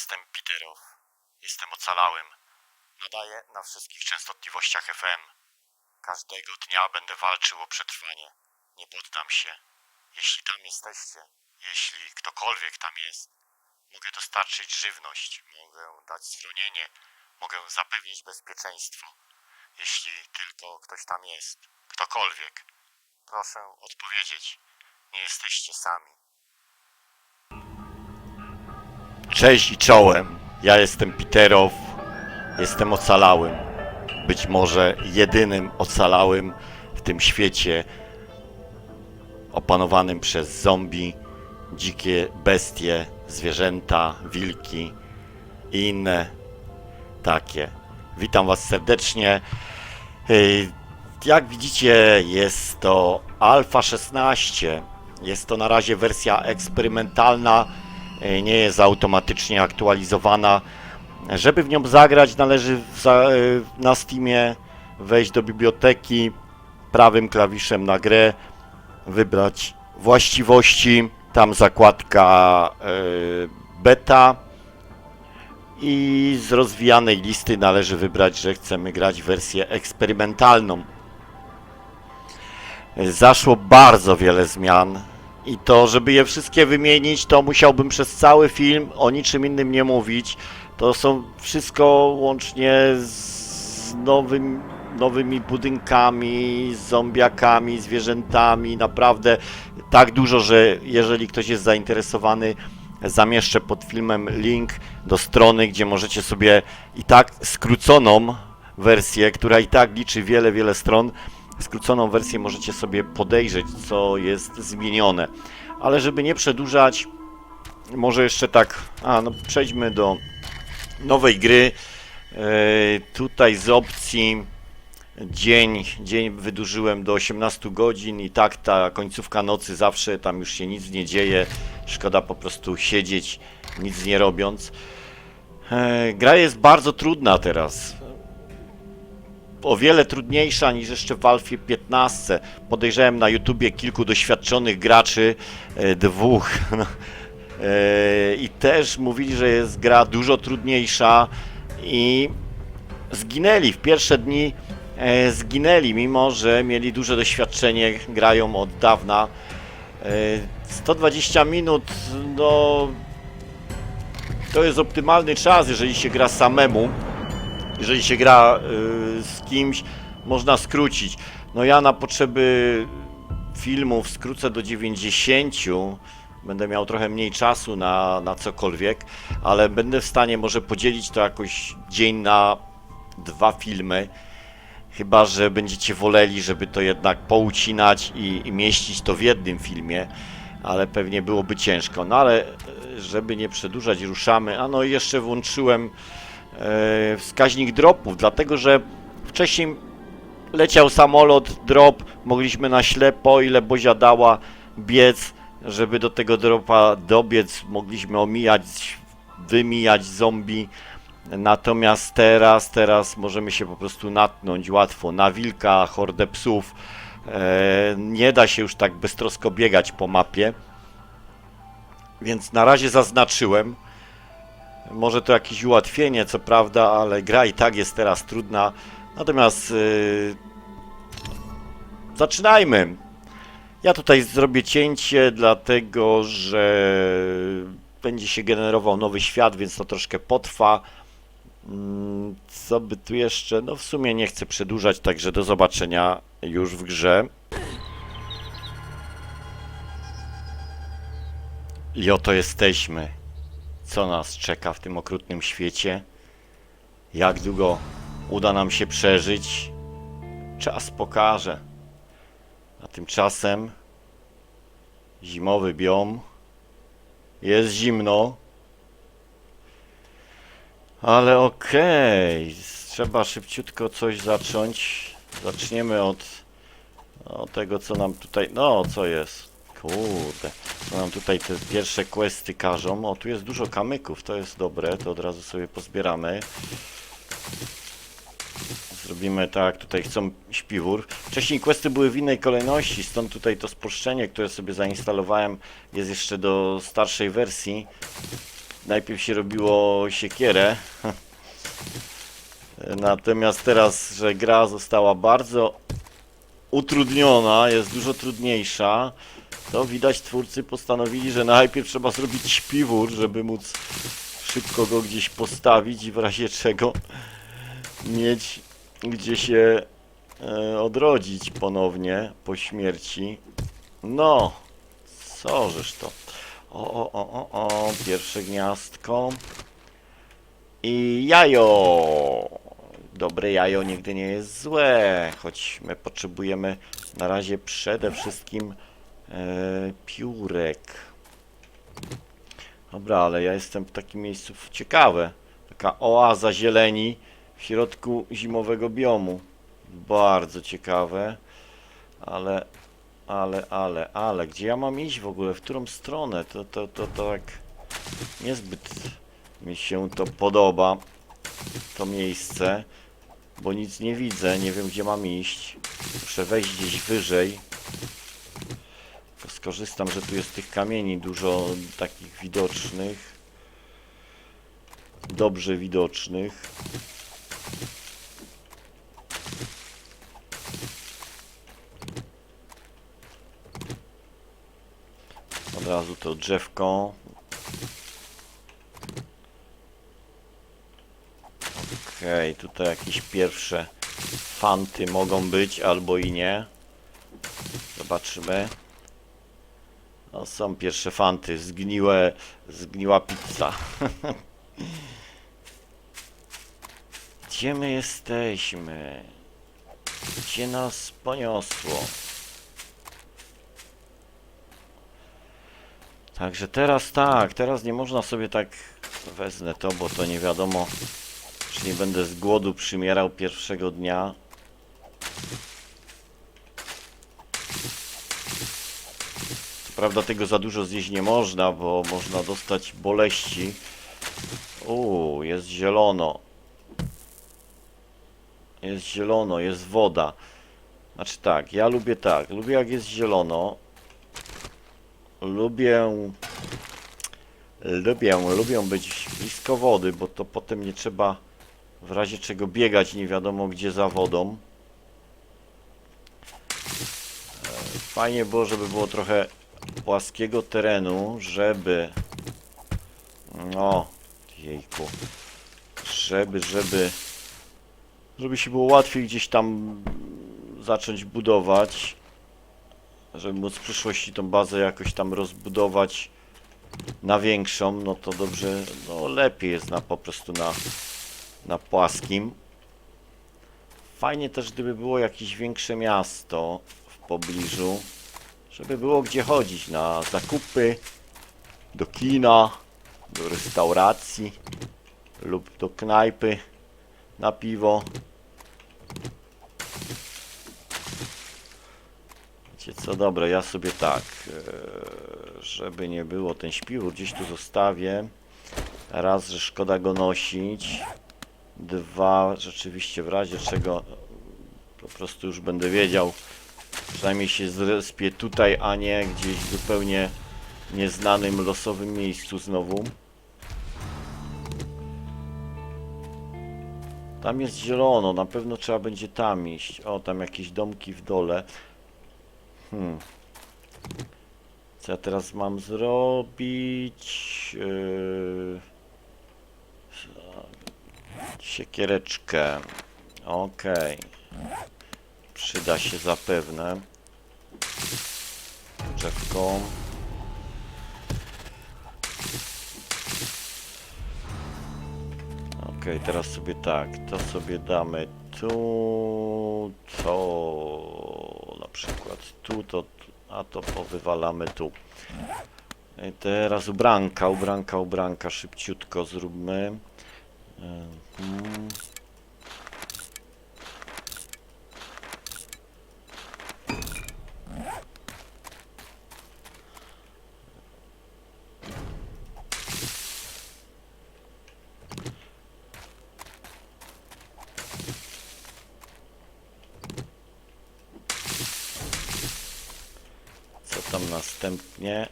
jestem Peterow. Jestem ocalałym. Nadaję na wszystkich częstotliwościach FM. Każdego dnia będę walczył o przetrwanie. Nie poddam się. Jeśli tam jesteście, jeśli ktokolwiek tam jest, mogę dostarczyć żywność, mogę dać schronienie, mogę zapewnić bezpieczeństwo. Jeśli tylko ktoś tam jest, ktokolwiek, proszę odpowiedzieć. Nie jesteście sami. Cześć i czołem. Ja jestem Peterow. Jestem ocalałym. Być może jedynym ocalałym w tym świecie opanowanym przez zombie, dzikie bestie, zwierzęta, wilki i inne takie. Witam Was serdecznie. Jak widzicie, jest to Alpha 16. Jest to na razie wersja eksperymentalna, nie jest automatycznie aktualizowana. Żeby w nią zagrać, należy za, yy, na Steamie wejść do biblioteki, prawym klawiszem na grę, wybrać właściwości, tam zakładka yy, beta i z rozwijanej listy należy wybrać, że chcemy grać wersję eksperymentalną. Zaszło bardzo wiele zmian i to, żeby je wszystkie wymienić, to musiałbym przez cały film o niczym innym nie mówić. To są wszystko łącznie z nowym, nowymi budynkami, z zombiakami, zwierzętami, naprawdę tak dużo, że jeżeli ktoś jest zainteresowany, zamieszczę pod filmem link do strony, gdzie możecie sobie i tak skróconą wersję, która i tak liczy wiele, wiele stron, skróconą wersję możecie sobie podejrzeć, co jest zmienione. Ale żeby nie przedłużać, może jeszcze tak, a no przejdźmy do nowej gry. E, tutaj z opcji dzień, dzień wydłużyłem do 18 godzin i tak ta końcówka nocy zawsze tam już się nic nie dzieje. Szkoda po prostu siedzieć, nic nie robiąc. E, gra jest bardzo trudna teraz. O wiele trudniejsza niż jeszcze w Alfie 15. Podejrzewałem na YouTubie kilku doświadczonych graczy, e, dwóch. no. E, I też mówili, że jest gra dużo trudniejsza i zginęli w pierwsze dni e, zginęli, mimo że mieli duże doświadczenie, grają od dawna. E, 120 minut, no to jest optymalny czas, jeżeli się gra samemu. Jeżeli się gra y, z kimś, można skrócić. No ja na potrzeby filmów skrócę do 90. Będę miał trochę mniej czasu na, na cokolwiek, ale będę w stanie może podzielić to jakoś dzień na dwa filmy. Chyba, że będziecie woleli, żeby to jednak poucinać i, i mieścić to w jednym filmie, ale pewnie byłoby ciężko. No ale e, żeby nie przedłużać, ruszamy. A no i jeszcze włączyłem wskaźnik dropów, dlatego że wcześniej leciał samolot, drop, mogliśmy na ślepo, ile Bozia dała, biec, żeby do tego dropa dobiec, mogliśmy omijać, wymijać zombie. Natomiast teraz, teraz możemy się po prostu natknąć łatwo na wilka, hordę psów. E, nie da się już tak beztrosko biegać po mapie. Więc na razie zaznaczyłem. Może to jakieś ułatwienie, co prawda, ale gra i tak jest teraz trudna. Natomiast yy, zaczynajmy. Ja tutaj zrobię cięcie, dlatego że będzie się generował nowy świat, więc to troszkę potrwa. Mm, Co by tu jeszcze? No w sumie nie chcę przedłużać, także do zobaczenia już w grze. I oto jesteśmy. Co nas czeka w tym okrutnym świecie? Jak długo uda nam się przeżyć? Czas pokaże. A tymczasem zimowy biom. Jest zimno. Ale okej, trzeba szybciutko coś zacząć. Zaczniemy od, od tego, co nam tutaj. No, co jest? Kurde, co nam tutaj te pierwsze questy każą. O, tu jest dużo kamyków, to jest dobre, to od razu sobie pozbieramy. Zrobimy tak, tutaj chcą śpiwór. Wcześniej questy były w innej kolejności, stąd tutaj to spolszczenie, które sobie zainstalowałem, jest jeszcze do starszej wersji. najpierw się robiło siekierę. Natomiast teraz, że gra została bardzo utrudniona, jest dużo trudniejsza, to widać twórcy postanowili, że najpierw trzeba zrobić śpiwór, żeby móc szybko go gdzieś postawić i w razie czego mieć gdzie się e, odrodzić ponownie po śmierci. No, co żeż to? O, o, o, o, o, pierwsze gniazdko. I jajo. Dobre jajo nigdy nie jest złe, choć my potrzebujemy na razie przede wszystkim e, piórek. Dobra, ale ja jestem w takim miejscu ciekawe. Taka oaza zieleni w środku zimowego biomu. Bardzo ciekawe. Ale, ale, ale, ale, gdzie ja mam iść w ogóle? W którą stronę? To, to, to, to tak niezbyt mi się to podoba. To miejsce. Bo nic nie widzę, nie wiem gdzie mam iść. Muszę wejść gdzieś wyżej. Skorzystam, że tu jest tych kamieni dużo takich widocznych. Dobrze widocznych. Od razu to drzewko. Okej, tutaj jakieś pierwsze fanty mogą być albo i nie. Zobaczymy. No, są pierwsze fanty. Zgniłe, zgniła pizza. Gdzie my jesteśmy? Gdzie nas poniosło? Także teraz tak, teraz nie można sobie tak... Wezmę to, bo to nie wiadomo, czy nie będę z głodu przymierał pierwszego dnia. Prawda tego za dużo zjeść nie można, bo można dostać boleści. Uuu, jest zielono. Jest zielono, jest woda. Znaczy tak, ja lubię tak, lubię jak jest zielono. Lubię... Lubię, lubię być blisko wody, bo to potem nie trzeba w razie czego biegać nie wiadomo gdzie za wodą. E, Fajnie było, żeby było trochę płaskiego terenu, żeby... No, jejku. Żeby, żeby... Żeby się było łatwiej gdzieś tam zacząć budować. Żeby móc w przyszłości tą bazę jakoś tam rozbudować na większą, no to dobrze, no lepiej jest na po prostu na, na płaskim. Fajnie też, gdyby było jakieś większe miasto w pobliżu, żeby było gdzie chodzić na zakupy, do kina, do restauracji lub do knajpy na piwo. Wiecie co, dobra, ja sobie tak, e, żeby nie było, ten śpiwór gdzieś tu zostawię. Raz, że szkoda go nosić. Dwa, rzeczywiście w razie czego po prostu już będę wiedział, przynajmniej się zrespię tutaj, a nie gdzieś zupełnie nieznanym, losowym miejscu znowu. Tam jest zielono, na pewno trzeba będzie tam iść. O, tam jakieś domki w dole. Hmm. Co ja teraz mam zrobić? Yy... Siekiereczkę. Okej. Przyda się zapewne. Drzewką. Okej, teraz sobie tak, to sobie damy tu, to na przykład tu, to, a to powywalamy tu. I teraz ubranka, ubranka, ubranka, szybciutko zróbmy. Mhm. Co tam następnie?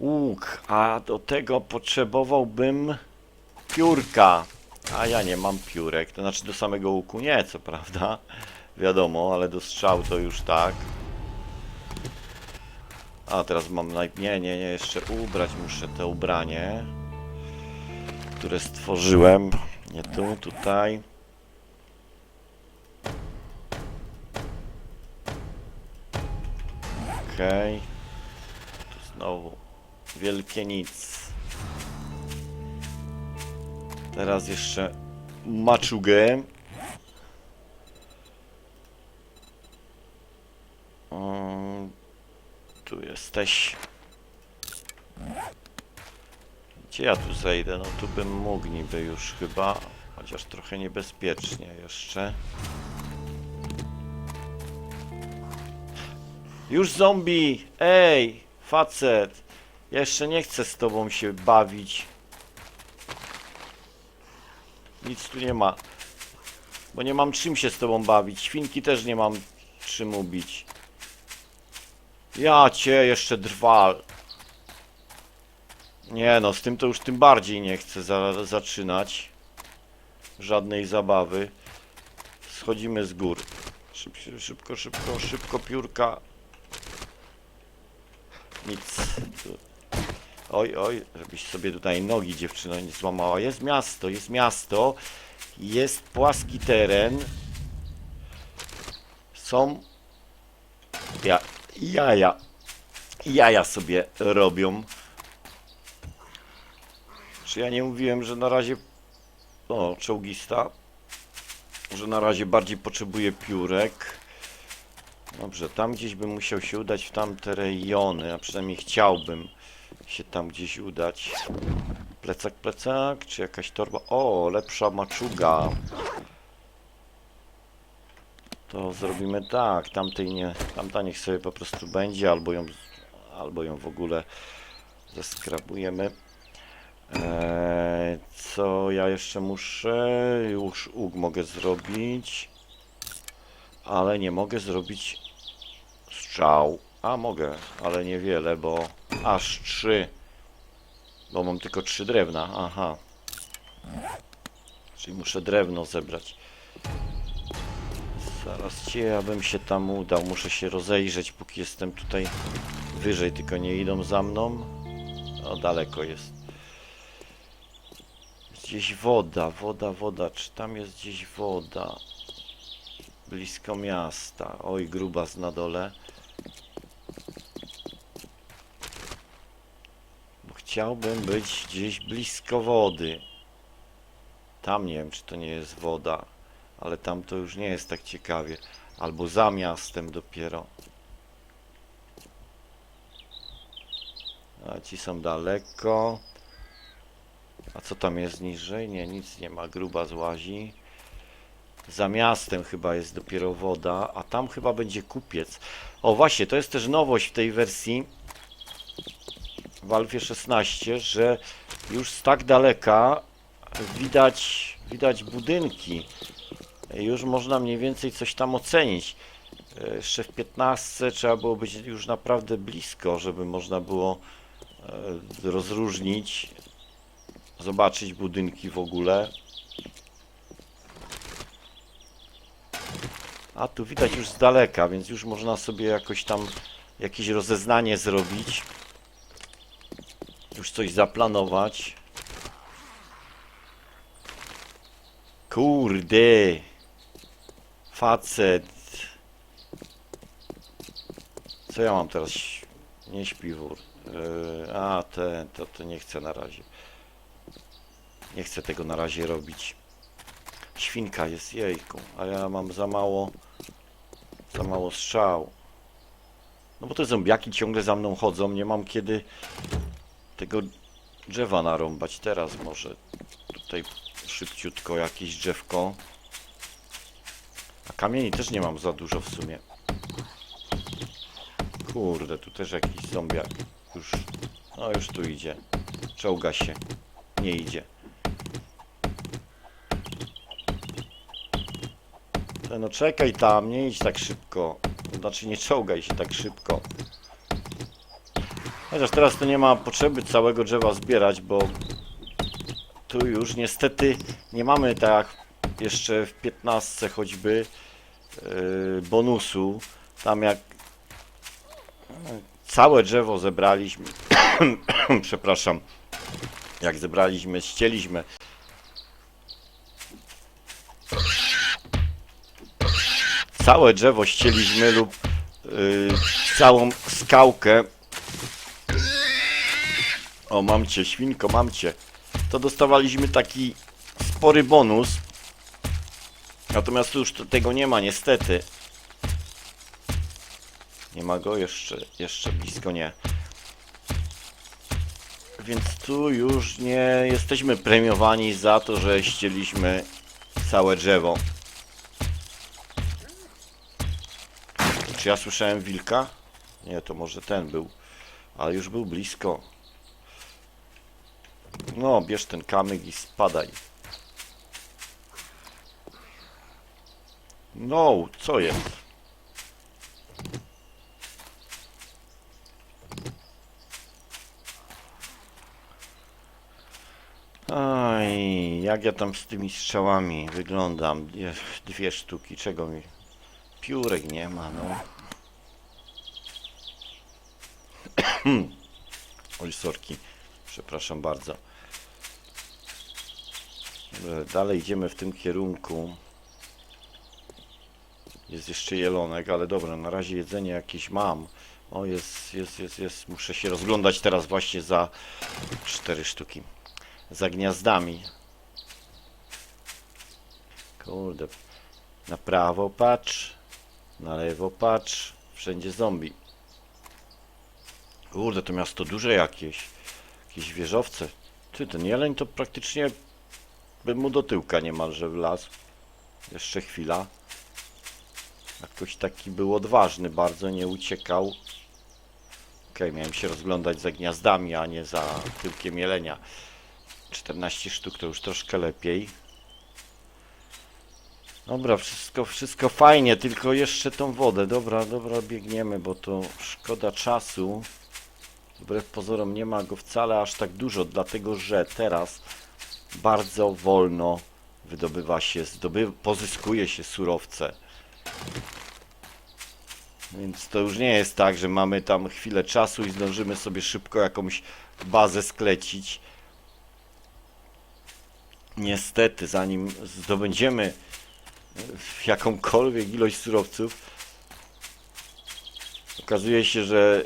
Łuk, a do tego potrzebowałbym piórka. A ja nie mam piórek, to znaczy do samego łuku nie, co prawda. Wiadomo, ale do strzału to już tak. A teraz mam naj... Nie, nie, nie, jeszcze ubrać muszę te ubranie, które stworzyłem. Nie tu, tutaj. Okej. Tu znowu wielkie nic. Teraz jeszcze maczugę. Mm, Tu jesteś. Gdzie ja tu zejdę? No tu bym mógł niby już chyba, chociaż trochę niebezpiecznie jeszcze. Już zombie! Ej, facet! Jeszcze nie chcę z tobą się bawić. Nic tu nie ma. Bo nie mam czym się z tobą bawić. Świnki też nie mam czym ubić. Ja cię jeszcze drwal. Nie no, z tym to już tym bardziej nie chcę za zaczynać. Żadnej zabawy. Schodzimy z gór. Szyb, szybko, szybko, szybko piórka. Nic. Oj, oj, żebyś sobie tutaj nogi dziewczyno nie złamała. Jest miasto, jest miasto. Jest płaski teren. Są ja, jaja. Jaja sobie robią. Czy ja nie mówiłem, że na razie... O, czołgista. Że na razie bardziej potrzebuje piórek. Dobrze, tam gdzieś bym musiał się udać w tamte rejony, a przynajmniej chciałbym się tam gdzieś udać. Plecak, plecak, czy jakaś torba? O, lepsza maczuga. To zrobimy tak, tamtej nie, tamta niech sobie po prostu będzie, albo ją, albo ją w ogóle zeskrabujemy. Eee, co ja jeszcze muszę? Już łuk mogę zrobić, ale nie mogę zrobić strzał. A mogę, ale niewiele, bo aż trzy. Bo mam tylko trzy drewna, aha. Czyli muszę drewno zebrać. Zaraz cię, ja bym się tam udał. Muszę się rozejrzeć, póki jestem tutaj wyżej, tylko nie idą za mną. O, daleko jest. Jest Gdzieś woda, woda, woda. Czy tam jest gdzieś woda? Blisko miasta. Oj, grubas na dole. Chciałbym być gdzieś blisko wody. Tam nie wiem, czy to nie jest woda, ale tam to już nie jest tak ciekawie. Albo za miastem dopiero. A ci są daleko. A co tam jest niżej? Nie, nic nie ma. Gruba złazi. Za miastem chyba jest dopiero woda, a tam chyba będzie kupiec. O właśnie, to jest też nowość w tej wersji w Alfie 16, że już z tak daleka widać, widać budynki. Już można mniej więcej coś tam ocenić. Jeszcze w 15 trzeba było być już naprawdę blisko, żeby można było e, rozróżnić, zobaczyć budynki w ogóle. A tu widać już z daleka, więc już można sobie jakoś tam jakieś rozeznanie zrobić. Już coś zaplanować. Kurde. Facet. Co ja mam teraz? Nie śpiwór. Yy, a, ten, to, to nie chcę na razie. Nie chcę tego na razie robić. Świnka jest, jejku, a ja mam za mało, za mało strzał. No bo te zombiaki ciągle za mną chodzą, nie mam kiedy tego drzewa narąbać. Teraz może tutaj szybciutko jakieś drzewko. A kamieni też nie mam za dużo w sumie. Kurde, tu też jakiś zombiak. Już, no już tu idzie. Czołga się. Nie idzie. E, No czekaj tam, nie idź tak szybko. Znaczy nie czołgaj się tak szybko. Chociaż teraz to nie ma potrzeby całego drzewa zbierać, bo tu już niestety nie mamy tak jeszcze w 15 choćby yy, bonusu. Tam jak całe drzewo zebraliśmy, przepraszam, jak zebraliśmy, ścieliśmy całe drzewo ścieliśmy lub yy, całą skałkę. O, mam cię, świnko, mam cię. To dostawaliśmy taki spory bonus. Natomiast już tego nie ma, niestety. Nie ma go jeszcze, jeszcze blisko nie. Więc tu już nie jesteśmy premiowani za to, że ścieliśmy całe drzewo. Czy ja słyszałem wilka? Nie, to może ten był. Ale już był blisko. No, bierz ten kamyk i spadaj. No, co jest? Aj, jak ja tam z tymi strzałami wyglądam? Dwie, sztuki, czego mi? Piórek nie ma, no. Oj, sorki. Przepraszam bardzo. Dobra, Dalej idziemy w tym kierunku. Jest jeszcze jelonek, ale dobra, na razie jedzenie jakieś mam. O, jest, jest, jest, jest. Muszę się rozglądać teraz właśnie za cztery sztuki. Za gniazdami. Kurde. Na prawo patrz. Na lewo patrz. Wszędzie zombie. Kurde, to miasto duże jakieś. Jakieś wieżowce. Ty, ten jeleń to praktycznie bym mu do tyłka niemalże wlazł. Jeszcze chwila. Jakoś taki był odważny bardzo, nie uciekał. Okej, miałem się rozglądać za gniazdami, a nie za tyłkiem jelenia. 14 sztuk to już troszkę lepiej. Dobra, wszystko, wszystko fajnie, tylko jeszcze tą wodę. Dobra, dobra, biegniemy, bo to szkoda czasu. Wbrew pozorom nie ma go wcale aż tak dużo, dlatego że teraz bardzo wolno wydobywa się, zdoby, pozyskuje się surowce. Więc to już nie jest tak, że mamy tam chwilę czasu i zdążymy sobie szybko jakąś bazę sklecić. Niestety, zanim zdobędziemy e, jakąkolwiek ilość surowców, okazuje się, że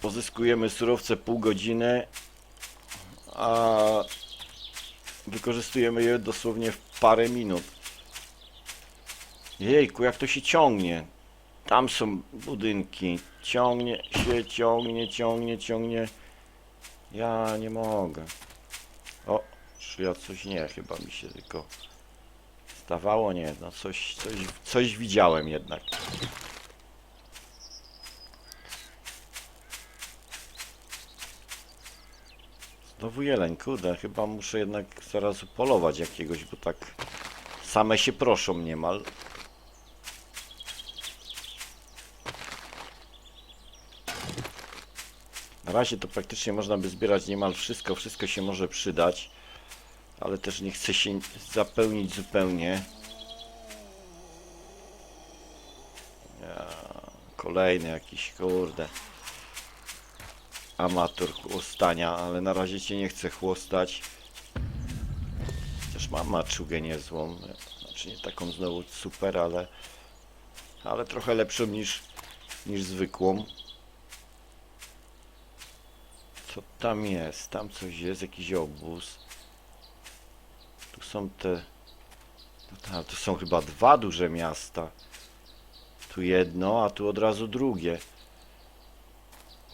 pozyskujemy surowce pół godziny, a wykorzystujemy je dosłownie w parę minut. Jejku, jak to się ciągnie. Tam są budynki. Ciągnie się, ciągnie, ciągnie, ciągnie. Ja nie mogę. O, czy ja coś nie, chyba mi się tylko zdawało, nie, no coś, coś, coś widziałem jednak. Znowu jeleń, kurde, chyba muszę jednak zaraz upolować jakiegoś, bo tak same się proszą niemal. Na razie to praktycznie można by zbierać niemal wszystko, wszystko się może przydać, ale też nie chcę się zapełnić zupełnie. Ja, kolejny jakiś, kurde. Amator chłostania, ale na razie cię nie chcę chłostać. Chociaż mam maczugę niezłą. Znaczy nie taką znowu super, ale ale trochę lepszą niż niż zwykłą. Co tam jest? Tam coś jest, jakiś obóz. Tu są te... No to są chyba dwa duże miasta. Tu jedno, a tu od razu drugie.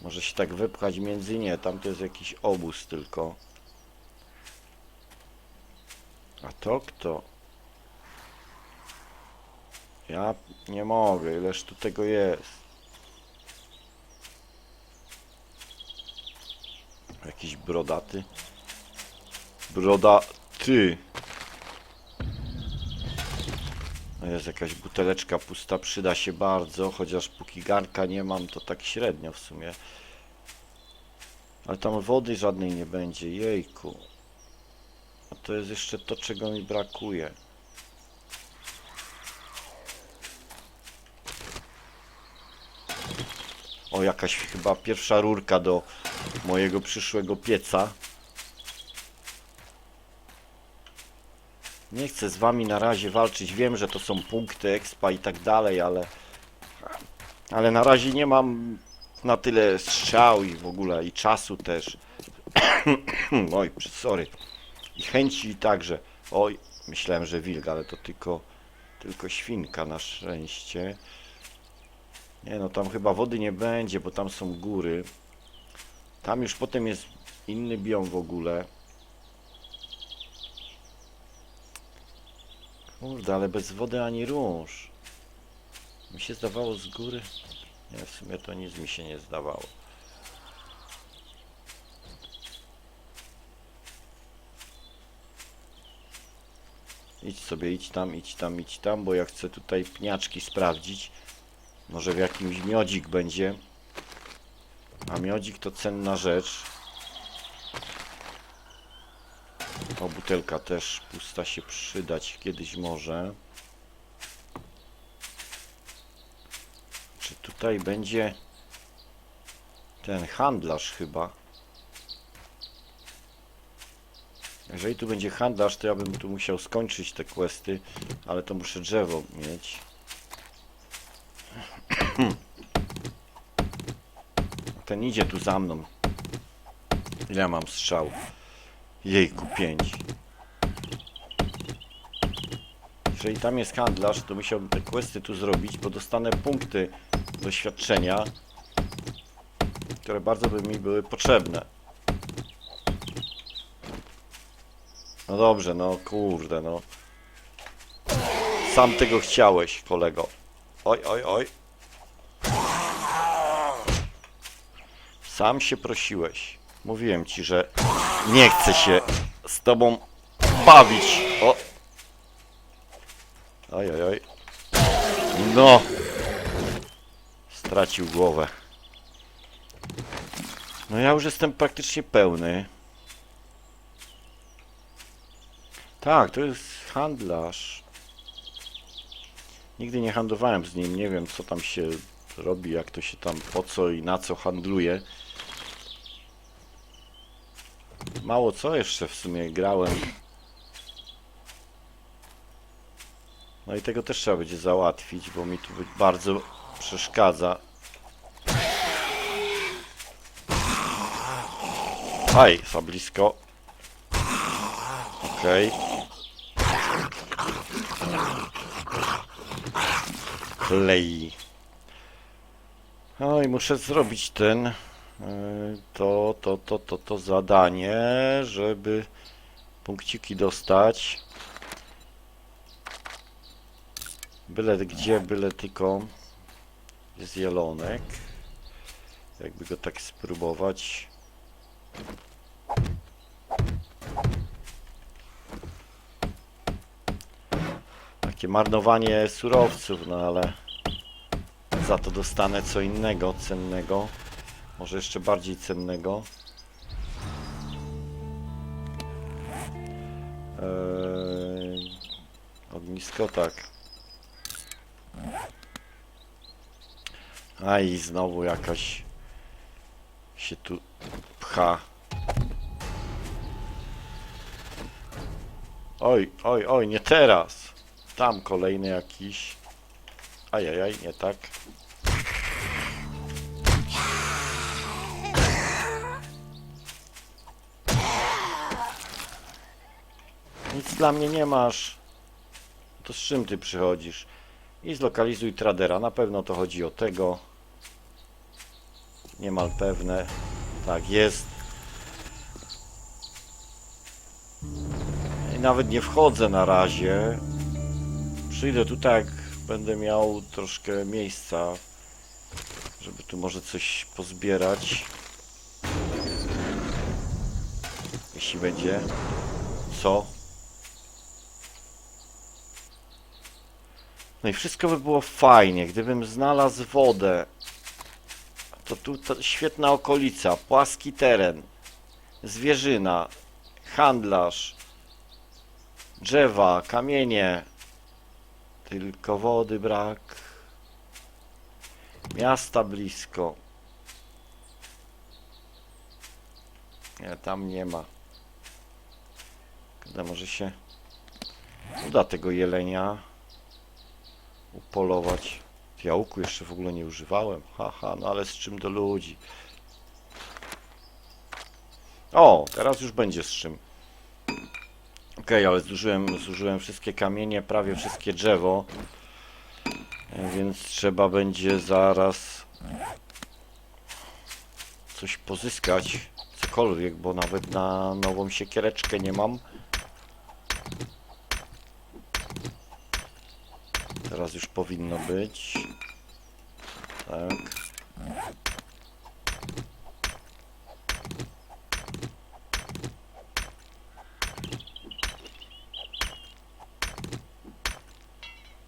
Może się tak wepchać między nie, tam to jest jakiś obóz tylko. A to kto? Ja nie mogę, ileż tu tego jest. Jakiś brodaty. Brodaty. No jest jakaś buteleczka pusta, przyda się bardzo, chociaż póki garnka nie mam, to tak średnio w sumie. Ale tam wody żadnej nie będzie, jejku. A to jest jeszcze to, czego mi brakuje. O, jakaś chyba pierwsza rurka do mojego przyszłego pieca. Nie chcę z wami na razie walczyć. Wiem, że to są punkty expa i tak dalej, ale... Ale na razie nie mam na tyle strzał i w ogóle i czasu też. Oj, sorry. I chęci także. Oj, myślałem, że wilk, ale to tylko, tylko świnka na szczęście. Nie no, tam chyba wody nie będzie, bo tam są góry. Tam już potem jest inny biom w ogóle. Kurde, ale bez wody ani róż. Mi się zdawało z góry. Nie, w sumie to nic mi się nie zdawało. Idź sobie, idź tam, idź tam, idź tam, bo ja chcę tutaj pniaczki sprawdzić. Może w jakimś miodzik będzie. A miodzik to cenna rzecz. O, butelka też pusta się przydać kiedyś może. Czy tutaj będzie ten handlarz chyba? Jeżeli tu będzie handlarz, to ja bym tu musiał skończyć te questy, ale to muszę drzewo mieć. Ten idzie tu za mną. Ile ja mam strzał? Jejku, pięć. Jeżeli tam jest handlarz, to musiałbym te questy tu zrobić, bo dostanę punkty doświadczenia, które bardzo by mi były potrzebne. No dobrze, no kurde, no. Sam tego chciałeś, kolego. Oj, oj, oj. Sam się prosiłeś. Mówiłem ci, że nie chcę się z tobą bawić. O. Oj, oj, oj. No. Stracił głowę. No ja już jestem praktycznie pełny. Tak, to jest handlarz. Nigdy nie handlowałem z nim, nie wiem co tam się robi, jak to się tam, po co i na co handluje. Mało co jeszcze w sumie grałem. No i tego też trzeba będzie załatwić, bo mi tu bardzo przeszkadza. Aj, za blisko. Okej. Klei. No i muszę zrobić ten, to, to, to, to, to zadanie, żeby punkciki dostać. Byle gdzie, byle tylko jest. Jakby go tak spróbować. Takie marnowanie surowców, no ale za to dostanę co innego cennego. Może jeszcze bardziej cennego. Eee, ognisko, tak. A i znowu jakaś się tu pcha. Oj, oj, oj, nie teraz. Tam kolejny jakiś. Ajajaj, nie tak. Dla mnie nie masz. To z czym ty przychodzisz? I zlokalizuj tradera. Na pewno to chodzi o tego. Niemal pewne. Tak, jest. I nawet nie wchodzę na razie. Przyjdę tutaj, jak będę miał troszkę miejsca, żeby tu może coś pozbierać. Jeśli będzie. Co? No i wszystko by było fajnie, gdybym znalazł wodę. To tu to świetna okolica, płaski teren, zwierzyna, handlarz, drzewa, kamienie. Tylko wody brak. Miasta blisko. Nie, tam nie ma. Kiedy może się uda tego jelenia upolować. Ja jeszcze w ogóle nie używałem. Haha, no ale z czym do ludzi. O, teraz już będzie z czym. Okej, ale zużyłem, zużyłem wszystkie kamienie, prawie wszystkie drzewo. E, Więc trzeba będzie zaraz coś pozyskać. Cokolwiek, bo nawet na nową siekiereczkę nie mam. Teraz już powinno być. Tak.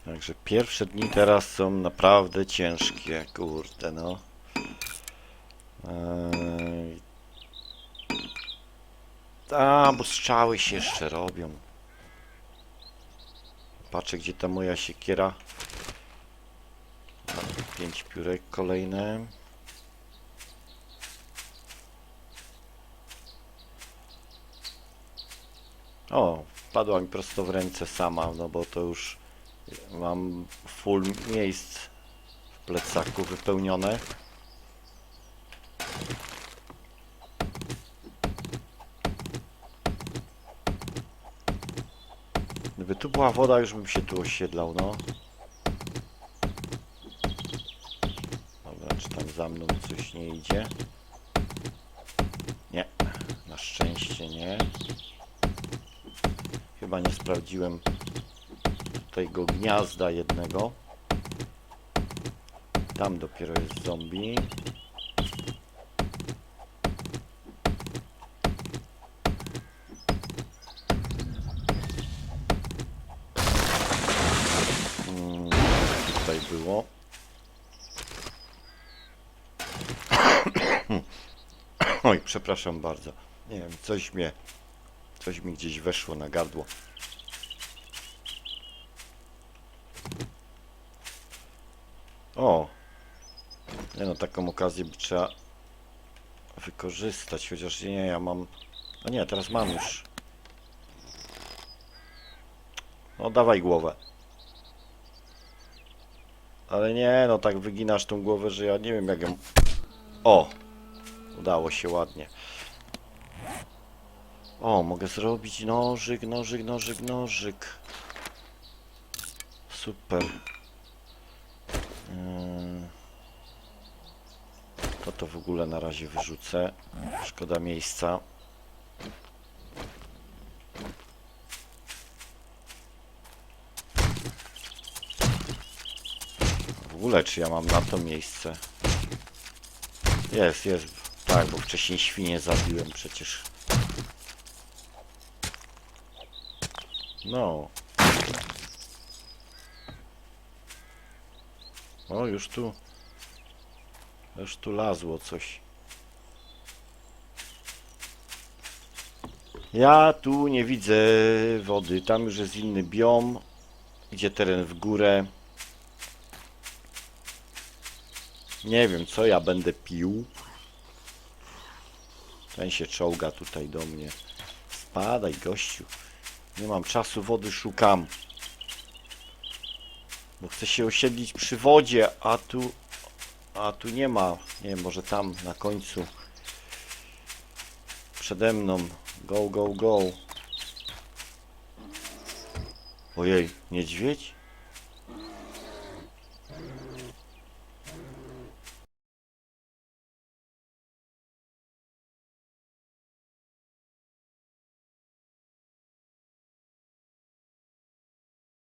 Także pierwsze dni teraz są naprawdę ciężkie, kurde no. Eee... A, bo strzały się jeszcze robią. Patrzę, gdzie ta moja siekiera. Pięć piórek kolejne. O, padła mi prosto w ręce sama, no bo to już mam full miejsc w plecaku wypełnione. Gdyby tu była woda, już bym się tu osiedlał, no. Dobra, czy tam za mną coś nie idzie? Nie, na szczęście nie. Chyba nie sprawdziłem tego gniazda jednego. Tam dopiero jest zombie. Przepraszam bardzo. Nie wiem, coś mnie, coś mi gdzieś weszło na gardło. O! Nie no, taką okazję by trzeba wykorzystać, chociaż nie, ja mam... No nie, teraz mam już. No dawaj głowę. Ale nie, no tak wyginasz tą głowę, że ja nie wiem jak ją... O! Udało się ładnie. O, mogę zrobić nożyk, nożyk, nożyk, nożyk. Super. Yy. To to w ogóle na razie wyrzucę. Szkoda miejsca. W ogóle czy ja mam na to miejsce? Jest, jest. Tak, bo wcześniej świnie zabiłem przecież. No. O, już tu. Już tu lazło coś. Ja tu nie widzę wody. Tam już jest inny biom. Idzie teren w górę. Nie wiem, co ja będę pił. Ten się czołga tutaj do mnie. Spadaj, gościu. Nie mam czasu, wody szukam. Bo chcę się osiedlić przy wodzie, a tu... A tu nie ma. Nie wiem, może tam na końcu. Przede mną. Go, go, go. Ojej, niedźwiedź?